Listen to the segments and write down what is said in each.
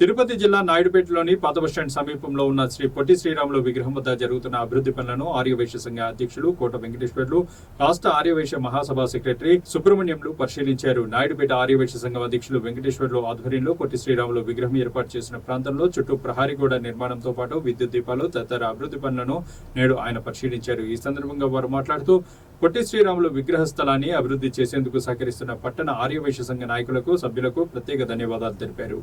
తిరుపతి జిల్లా నాయుడుపేటలోని పాత బస్టాండ్ సమీపంలో ఉన్న శ్రీ పొట్టి శ్రీరాములు విగ్రహం వద్ద జరుగుతున్న అభివృద్ధి పనులను ఆర్యవైశ్య సంఘ అధ్యక్షులు కోట వెంకటేశ్వర్లు రాష్ట్ర ఆర్యవైశ్య మహాసభ సెక్రటరీ సుబ్రహ్మణ్యంలు పరిశీలించారు. నాయుడుపేట ఆర్యవైశ్య సంఘం అధ్యక్షులు వెంకటేశ్వర్లు ఆధ్వర్యంలో పొట్టి శ్రీరాములు విగ్రహం ఏర్పాటు చేసిన ప్రాంతంలో చుట్టూ ప్రహారీ గోడ నిర్మాణంతో పాటు విద్యుత్ దీపాలు తదితర అభివృద్ధి పనులను నేడు ఆయన పరిశీలించారు. ఈ సందర్భంగా వారు మాట్లాడుతూ పొట్టి శ్రీరాములు విగ్రహ స్థలాన్ని అభివృద్ధి చేసేందుకు సహకరిస్తున్న పట్టణ ఆర్యవైశ్య సంఘ నాయకులకు సభ్యులకు ప్రత్యేక ధన్యవాదాలు తెలిపారు.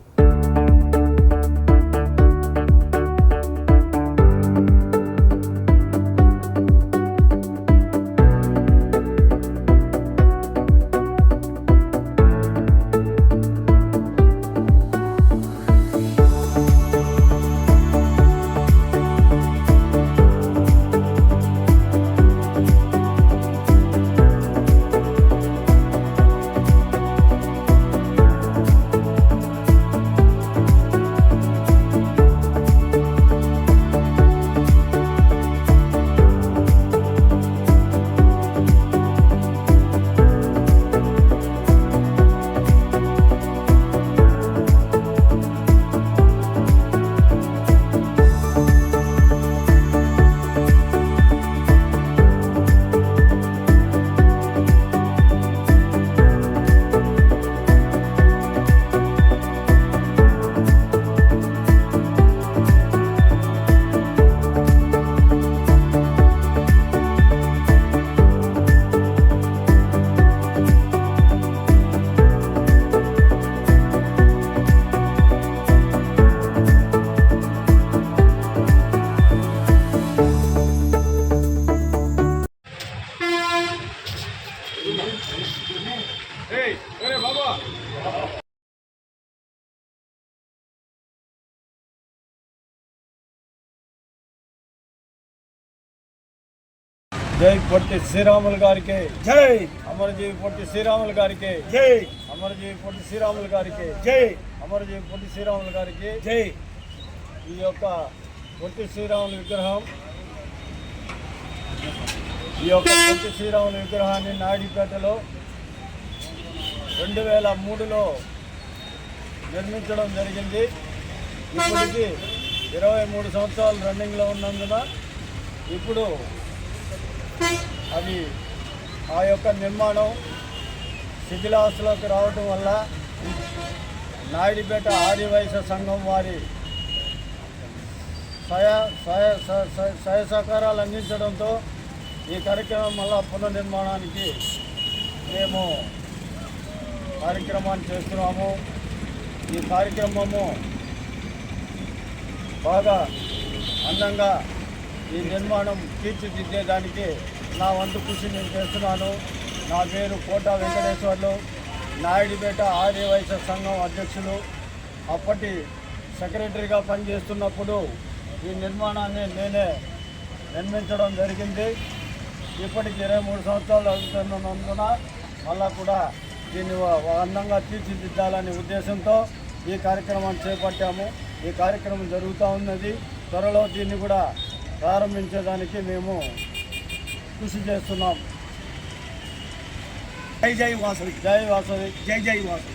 జై పొట్టి శ్రీరాములు గారికి. జై. అమరజీవి పొట్టి శ్రీరాములు గారికి. జై. అమరజీవి పొట్టి శ్రీరాములు గారికి. జై. అమరజీవి పొట్టి శ్రీరాములు గారికి. జై. ఈ యొక్క పొట్టి శ్రీరాముల విగ్రహం. ఈ యొక్క పొట్టి శ్రీరాముల విగ్రహాన్ని నాయుడుపేటలో రెండు వేల మూడులో నిర్మించడం జరిగింది. ఇప్పటికి ఇరవై మూడు సంవత్సరాలు రన్నింగ్లో ఉన్నందున ఇప్పుడు అది ఆ యొక్క నిర్మాణం శిథిలాసులోకి రావటం వల్ల నాయుడుపేట ఆదివైశ్య సంఘం వారి సయ సయ సహ- సహాయ సహకారాలు అందించడంతో ఈ కార్యక్రమం మళ్ళా పునర్నిర్మాణానికి మేము కార్యక్రమాన్ని చేస్తున్నాము. ఈ కార్యక్రమము బాగా అందంగా ఈ నిర్మాణం తీర్చిదిద్దేదానికి నా వంతు కృషి నేను చేస్తున్నాను. నా పేరు కోట వెంకటేశ్వర్లు. నాయుడుపేట ఆర్యవైశ్య సంఘం అధ్యక్షులు. అప్పటి సెక్రటరీగా పనిచేస్తున్నప్పుడు ఈ నిర్మాణాన్ని నేనే నిర్మించడం జరిగింది. ఇప్పటికి ఇరవై మూడు సంవత్సరాలు అవుతున్నందున మళ్ళా కూడా దీన్ని అందంగా తీర్చిదిద్దాలనే ఉద్దేశంతో ఈ కార్యక్రమాన్ని చేపట్టాము. ఈ కార్యక్రమం జరుగుతూ ఉన్నది. త్వరలో దీన్ని కూడా ప్రారంభించడానికి మేము కృషి చేస్తున్నాం. జై జై వాసవి జై వాసవి జై జై వాసవి.